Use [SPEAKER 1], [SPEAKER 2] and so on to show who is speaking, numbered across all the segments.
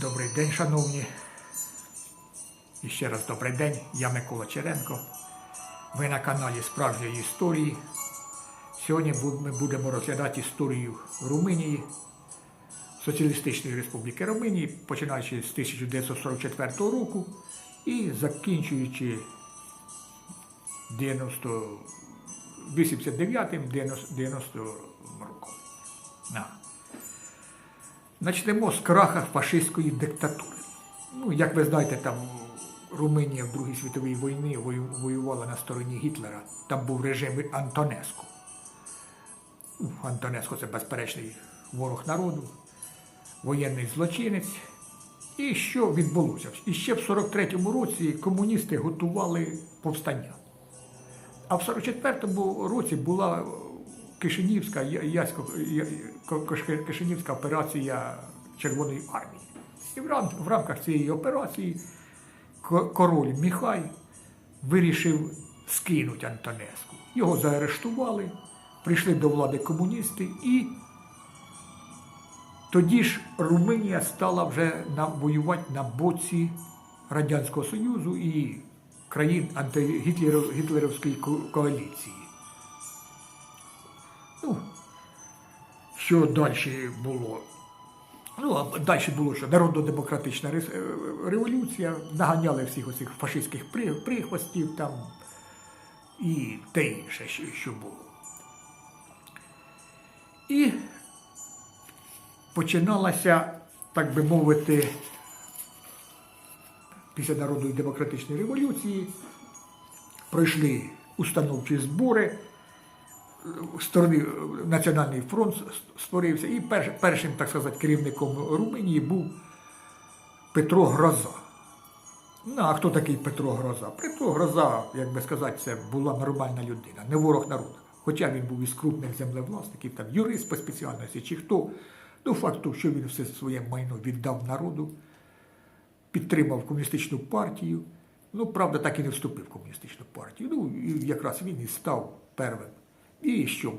[SPEAKER 1] Добрий день, шановні. І ще раз добрий день. Я Микола Черенко. Ви на каналі Справжньої історії. Сьогодні ми будемо розглядати історію Румунії, Соціалістичної Республіки Румунії, починаючи з 1944 року і закінчуючи 90, 89 90, 90 роком. На. Начнемо з краха фашистської диктатури. Ну, як ви знаєте, там Румунія в Другій світовій війні воювала на стороні Гітлера. Там був режим Антонеску. Ну, Антонеско це безперечний ворог народу, воєнний злочинець. І що відбулося? І ще в 43-му році комуністи готували повстання. А в 44-му році була Кишинівська, Ясько, Кишинівська операція Червоної армії. І в, рамках цієї операції король Міхай вирішив скинути Антонеску. Його заарештували, прийшли до влади комуністи і тоді ж Румунія стала вже воювати на боці Радянського Союзу і країн антигітлерівської коаліції. Що далі було? Ну, а далі було що народно-демократична е, революція, наганяли всіх оцих фашистських прихвостів там і те інше, що, було. І починалася, так би мовити, після народної демократичної революції пройшли установчі збори, сторони е, Національний фронт створився, і першим, так сказати, керівником Румунії був Петро Гроза. Ну, а хто такий Петро Гроза? Петро Гроза, як би сказати, це була нормальна людина, не ворог народу. Хоча він був із крупних землевласників, там юрист по спеціальності чи хто. Ну, факт того, що він все своє майно віддав народу, підтримав комуністичну партію. Ну, правда, так і не вступив в комуністичну партію. Ну, і якраз він і став первим. І що?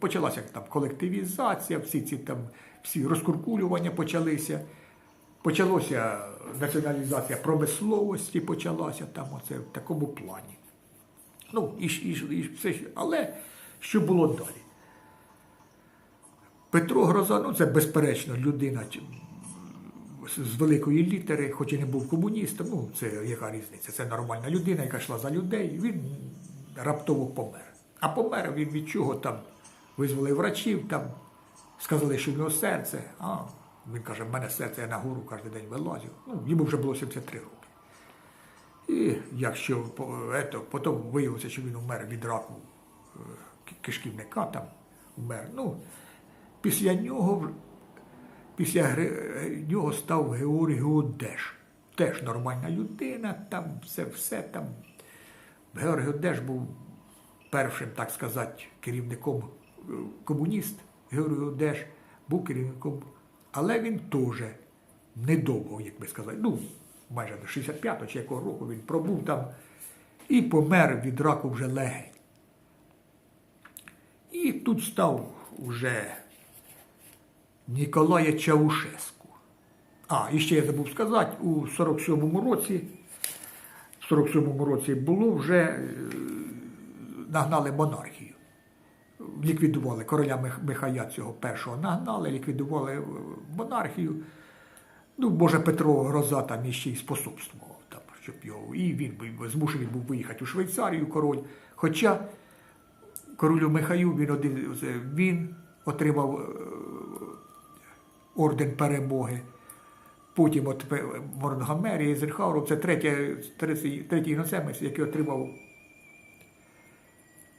[SPEAKER 1] Почалася там колективізація, всі ці там всі розкуркулювання почалися. Почалося націоналізація промисловості, почалася там оце в такому плані. Ну, і, і, і все, але що було далі? Петро Гроза, ну це безперечно людина з великої літери, хоч і не був комуністом, ну це яка різниця? Це нормальна людина, яка йшла за людей, він раптово помер. А помер він від чого там визвали врачів, там сказали, що в нього серце. А він каже, в мене серце я на гору кожен день вилазю. Ну, йому вже було 73 роки. І якщо ето, потім виявилося, що він умер від раку е, кишківника, там умер. Ну, після нього, після нього став Георгій Одеш. Теж нормальна людина, там все, все там. Георгій Одеш був першим, так сказати, керівником е, комуніст. Георгій Одеш був керівником, але він теж недовго, як би сказати, ну, майже до 65-го чи якого року він пробув там і помер від раку вже легень. І тут став уже Ніколая Чаушеску. А, і ще я забув сказати, у 47-му році, в 47-му році було вже е, нагнали монархію. Ліквідували короля Михая цього першого нагнали, ліквідували е, монархію. Ну, може, Петро Гроза там іще й способствував, там, щоб його. І він змушений був виїхати у Швейцарію король. Хоча королю Михаю він один він отримав е, орден перемоги. Потім от Монгомері, Ейзенхауер, це третій, третій іноземець, який отримав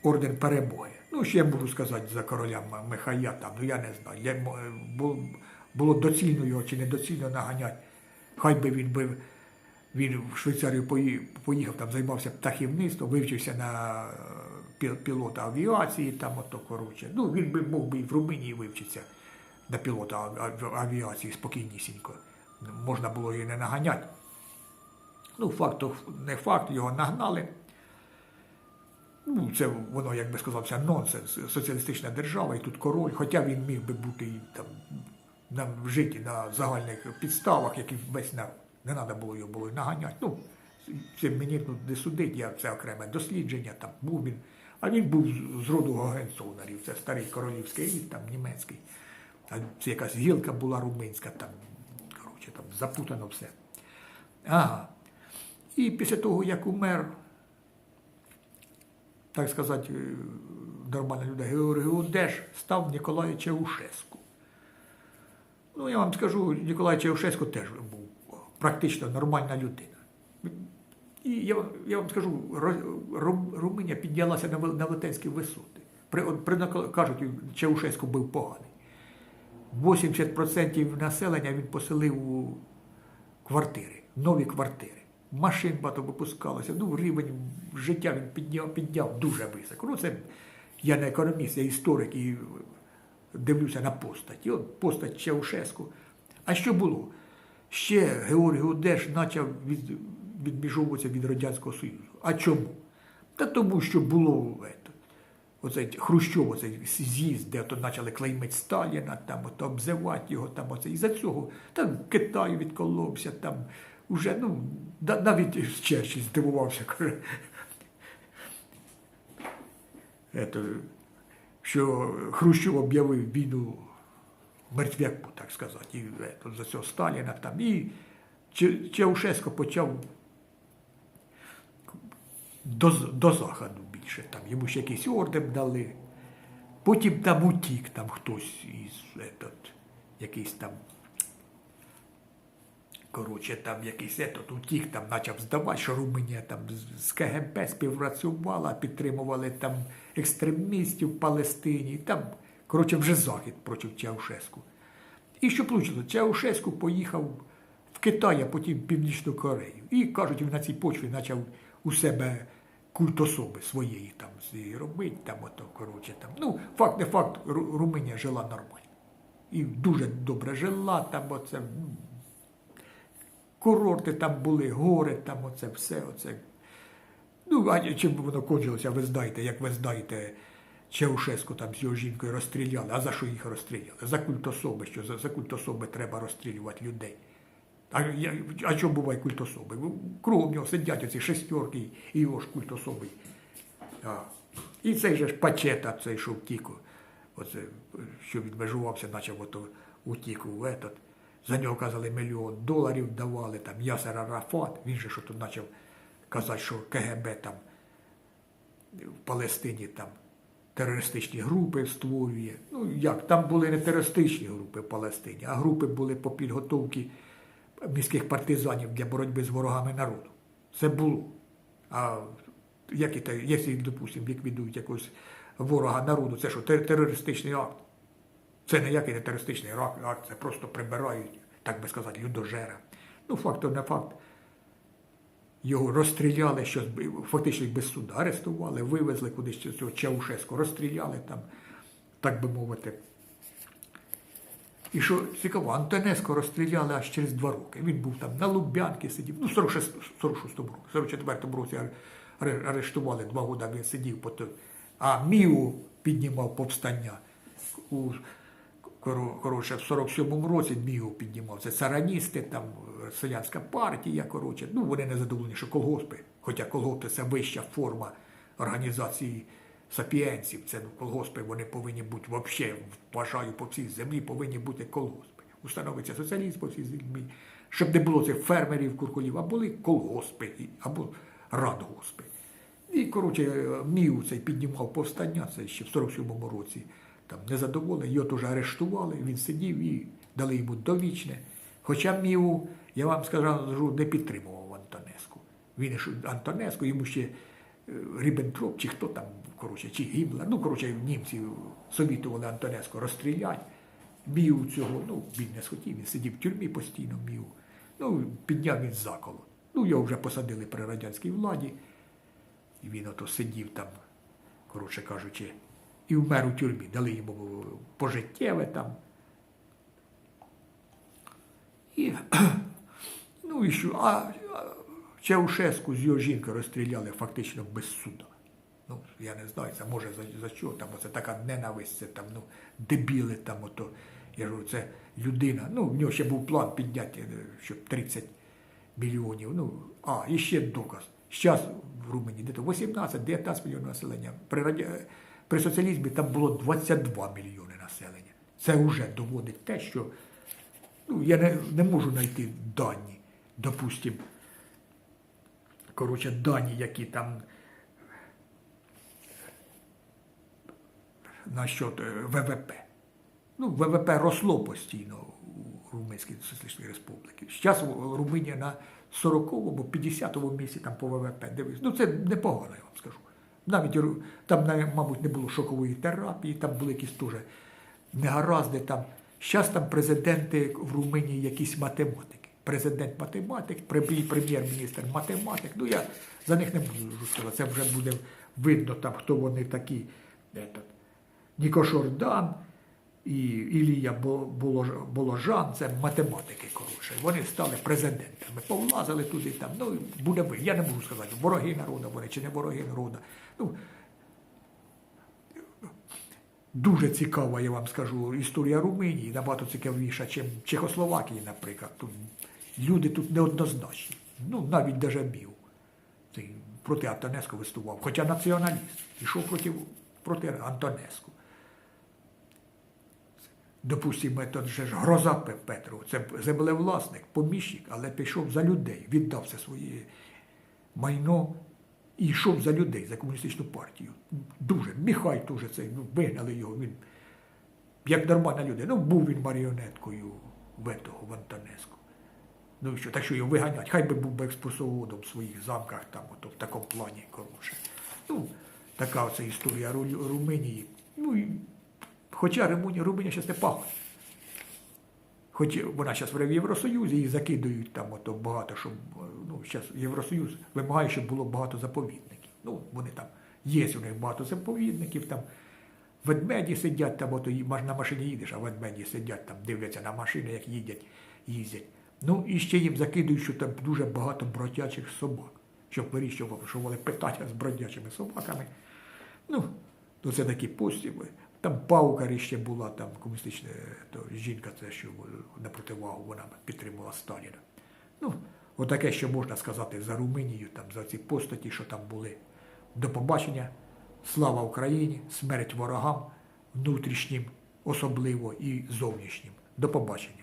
[SPEAKER 1] орден перемоги. Ну, ще я можу сказати за короля Михая, там, ну я не знаю. Я, було доцільно його чи недоцільно наганяти. Хай би він би він в Швейцарію поїхав, там займався птахівництвом, вивчився на пілота авіації, там ото коротше. Ну, він би мог би і в Румунії вивчитися на пілота ав- ав- авіації спокійнісінько. Можна було її не наганяти. Ну, факт не факт, його нагнали. Ну, це воно, як би сказав, це нонсенс. Соціалістична держава, і тут король, хоча він міг би бути і там на житті на загальних підставах, як і весь народ. Не треба було його було наганяти. Ну, це мені тут не судить, я це окреме дослідження, там був він. А він був з- роду Гогенцолнерів, це старий королівський рід, там німецький. А це якась гілка була румунська, там, коротше, там запутано все. Ага. І після того, як умер, так сказати, е, нормальна людина, Георгій Одеш став Ніколай Чаушеску. Ну, я вам скажу, Ніколай Чаушеску теж був практично нормальна людина. І я, я вам скажу, Румунія піднялася на, на велетенські висоти. При, при, кажуть, Чаушеску був поганий. 80% населення він поселив у квартири, нові квартири. Машин багато випускалося. Ну, рівень життя він підняв, підняв дуже високо. Ну, це я не економіст, я історик і дивлюся на постать. І от постать Чаушеску. А що було? Ще Георгій Одеш почав від, відміжовуватися від Радянського Союзу. А чому? Та тому, що було оцей Хрущов, оцей з'їзд, де то почали клеймити Сталіна, там ото обзивати його, там оце. І за цього там Китай відколовся, там уже, ну, навіть Черчилль здивувався, каже, що Хрущов об'явив війну мертвяку, так сказати, і за цього Сталіна там. І Чаушеско почав до, до заходу більше. Там йому ще якийсь орден дали. Потім там утік там хтось із этот, якийсь там. Коротше, там якийсь етот утік, там почав здавати, що Румунія там з- КГБ співпрацювала, підтримували там екстремістів в Палестині. Там, коротше, вже захід проти Чаушеску. І що вийшло? Чаушеску поїхав в Китай, а потім в Північну Корею. І кажуть, він на цій почві почав у себе культ особи своєї там робити, там ото, коротше, там. Ну, факт не факт, Ру- Румунія жила нормально. І дуже добре жила, там оце. Ну, Курорти там були, гори, там оце все, оце. Ну, а чим воно кончилося, ви знаєте, як ви знаєте, Чаушеску там з його жінкою розстріляли. А за що їх розстріляли? За культ особи, що за, за культ особи треба розстрілювати людей. А, я, а чому буває культ особи? Кругом нього сидять оці шестерки і його ж культ особи. А. І цей же ж пачета, цей, що втік, оце, що відмежувався, почав ото утік у этот. За нього казали мільйон доларів давали, там Ясер Арафат, він же що тут почав казати, що КГБ там в Палестині там терористичні групи створює. Ну як, там були не терористичні групи в Палестині, а групи були по підготовці міських партизанів для боротьби з ворогами народу. Це було. А як і якщо, допустимо, ліквідують якогось ворога народу, це що, терористичний акт? Це ніякий не терористичний акт, це просто прибирають, так би сказати, людожера. Ну, факт то не факт. Його розстріляли, що фактично без суду арестували, вивезли кудись цього Чаушеску, розстріляли там, так би мовити. І що цікаво, Антонеско розстріляли аж через два роки. Він був там на Лубянці сидів, ну, в 46, 46 році, в 44 році арештували два роки, він сидів. А Міу піднімав повстання. Коротше, в 47-му році Міу піднімав. Це сараністи, там е, селянська партія, коротше. Ну, вони не задоволені, що колгоспи, хоча колгоспи це вища форма організації сапіенців, це ну, колгоспи, вони повинні бути взагалі, вважаю, по всій землі повинні бути колгоспи. Установиться соціалізм по всій землі, щоб не було цих фермерів, куркулів, а були колгоспи або радгоспи. І, коротше, Міу цей піднімав повстання, це ще в 47-му році. Там незадоволений, його теж арештували, він сидів і дали йому довічне. Хоча Міу, я вам скажу, не підтримував Антонеску. Він Антонеску, йому ще е, Ріббентроп, чи хто там, коротше, чи Гімлер, ну, коротше, німці совітували Антонеску розстріляти. Міу цього, ну, він не схотів, він сидів в тюрмі постійно, Міу. Ну, підняв він заколо. Ну, його вже посадили при радянській владі. І він ото сидів там, коротше кажучи, і вмер у тюрмі. Дали йому пожиттєве там. І, ну і що? А, Чаушеску з його жінкою розстріляли фактично без суда. Ну, я не знаю, це може за, за що там, оце така ненависть, це там, ну, дебіли там, ото, Я говорю, це людина. Ну, в нього ще був план підняти, е, щоб 30 мільйонів. Ну, а, і ще доказ. Зараз в Румунії де 18-19 мільйонів населення. При, раді... При соціалізмі там було 22 мільйони населення. Це вже доводить те, що ну, я не, не можу знайти дані, допустим, коротше, дані, які там насчет ВВП. Ну, ВВП росло постійно у Румунській Соціалістичній Республіці. Зараз Румунія на 40-му 50-му місці там по ВВП. Дивись. Ну це непогано, я вам скажу. Навіть там, мабуть, не було шокової терапії, там були якісь теж негаразди. Там. Зараз там президенти в Румунії якісь математики. Президент математик, прем'єр- прем'єр-міністр математик. Ну я за них не буду сказати. Це вже буде видно, там, хто вони такі. Нікошордан. Ніко Шордан і Ілія Бо- Боложан, це математики, коротше. Вони стали президентами, повлазили туди там. Ну, буде ви. Я не можу сказати, вороги народу вони чи не вороги народу. Ну, дуже цікава, я вам скажу, історія Румунії, набагато цікавіша, ніж Чехословакії, наприклад. Тут люди тут неоднозначні. Ну, навіть Дежабів. Проти Антонеску виступав. Хоча націоналіст. Ішов проти, проти Антонеску. Допустимо, це ж гроза Пе- Петров, це землевласник, поміщик, але пішов за людей, віддав все своє майно і йшов за людей, за комуністичну партію. Дуже. Міхай теж цей, ну, вигнали його. Він як нормальна людина. Ну, був він маріонеткою в етого, в Антонеску. Ну що, так що його виганять. Хай би був би експресоводом в своїх замках, там, ото, в такому плані, коротше. Ну, така оця історія Ру- Румунії. Ну, хоча Румунія, Румунія зараз не пахне. Хоч вона зараз в Євросоюзі її закидують там ото багато, щоб ну, зараз Євросоюз вимагає, щоб було багато заповідників. Ну, вони там є у них багато заповідників, там ведмеді сидять, там ото на машині їдеш, а ведмеді сидять там, дивляться на машини, як їдять, їздять. Ну і ще їм закидують, що там дуже багато бродячих собак, щоб вирішували, питання з бродячими собаками. Ну, то це такі постіби. Там паукарі ще була, там комуністична то жінка, це що на противагу вона підтримувала Сталіна. Ну, отаке, що можна сказати за Румунію, там, за ці постаті, що там були. До побачення. Слава Україні, смерть ворогам, внутрішнім, особливо і зовнішнім. До побачення.